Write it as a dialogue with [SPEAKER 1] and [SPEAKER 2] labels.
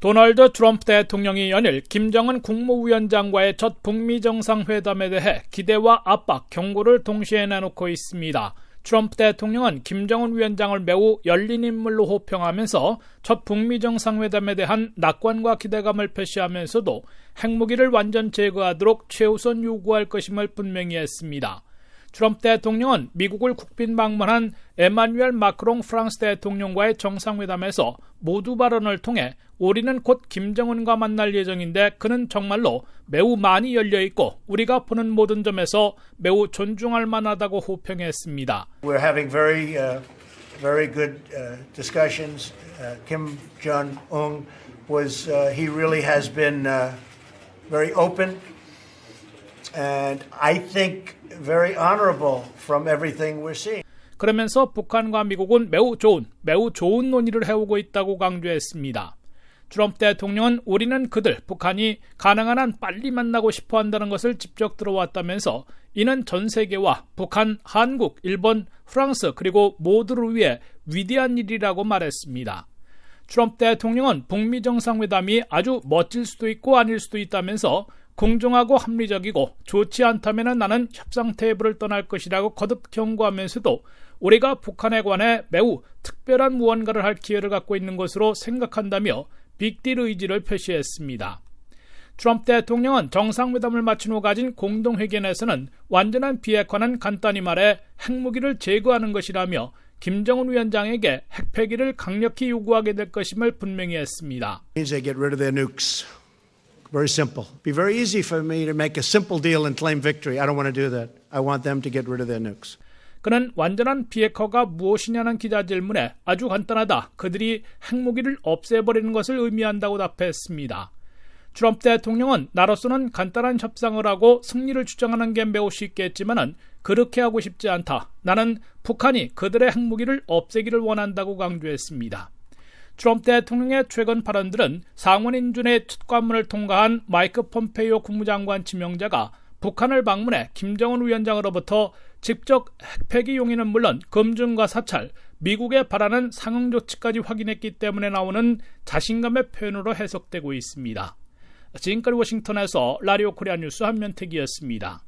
[SPEAKER 1] 도널드 트럼프 대통령이 연일 김정은 국무위원장과의 첫 북미 정상회담에 대해 기대와 압박, 경고를 동시에 내놓고 있습니다. 트럼프 대통령은 김정은 위원장을 매우 열린 인물로 호평하면서 첫 북미 정상회담에 대한 낙관과 기대감을 표시하면서도 핵무기를 완전 제거하도록 최우선 요구할 것임을 분명히 했습니다. 트럼프 대통령은 미국을 국빈 방문한 에마뉴엘 마크롱 프랑스 대통령과의 정상회담에서 모두 발언을 통해 우리는 곧 김정은과 만날 예정인데 그는 정말로 매우 많이 열려 있고 우리가 보는 모든 점에서 매우 존중할 만하다고 호평했습니다.
[SPEAKER 2] We're having very, uh, very good uh, discussions. Uh, Kim Jong Un was, uh, he really has been uh, very open and I think very honorable from everything we're seeing.
[SPEAKER 1] 그러면서 북한과 미국은 매우 좋은, 매우 좋은 논의를 해오고 있다고 강조했습니다. 트럼프 대통령은 우리는 그들, 북한이 가능한 한 빨리 만나고 싶어 한다는 것을 직접 들어왔다면서 이는 전 세계와 북한, 한국, 일본, 프랑스, 그리고 모두를 위해 위대한 일이라고 말했습니다. 트럼프 대통령은 북미 정상회담이 아주 멋질 수도 있고 아닐 수도 있다면서 공정하고 합리적이고 좋지 않다면 나는 협상 테이블을 떠날 것이라고 거듭 경고하면서도 우리가 북한에 관해 매우 특별한 무언가를 할 기회를 갖고 있는 것으로 생각한다며 빅딜 의지를 표시했습니다. 트럼프 대통령은 정상회담을 마친 후 가진 공동회견에서는 완전한 비핵화는 간단히 말해 핵무기를 제거하는 것이라며 김정은 위원장에게 핵폐기를 강력히 요구하게 될 것임을 분명히 했습니다.
[SPEAKER 2] Very simple. Be very easy for me to make a simple deal and claim victory. I don't want to do that. I want them to get rid of their nukes.
[SPEAKER 1] 그는 완전한 비핵화가 무엇이냐는 기자 질문에 아주 간단하다. 그들이 핵무기를 없애버리는 것을 의미한다고 답했습니다. 트럼프 대통령은 나로서는 간단한 협상을 하고 승리를 주장하는 게 매우 쉽겠지만은 그렇게 하고 싶지 않다. 나는 북한이 그들의 핵무기를 없애기를 원한다고 강조했습니다. 트럼프 대통령의 최근 발언들은 상원 인준의 특관문을 통과한 마이크 폼페이오 국무장관 지명자가 북한을 방문해 김정은 위원장으로부터 직접 핵폐기 용인은 물론 검증과 사찰, 미국에 바라는 상응 조치까지 확인했기 때문에 나오는 자신감의 표현으로 해석되고 있습니다. 지금까지 워싱턴에서 라디오 코리아 뉴스 한면택이었습니다.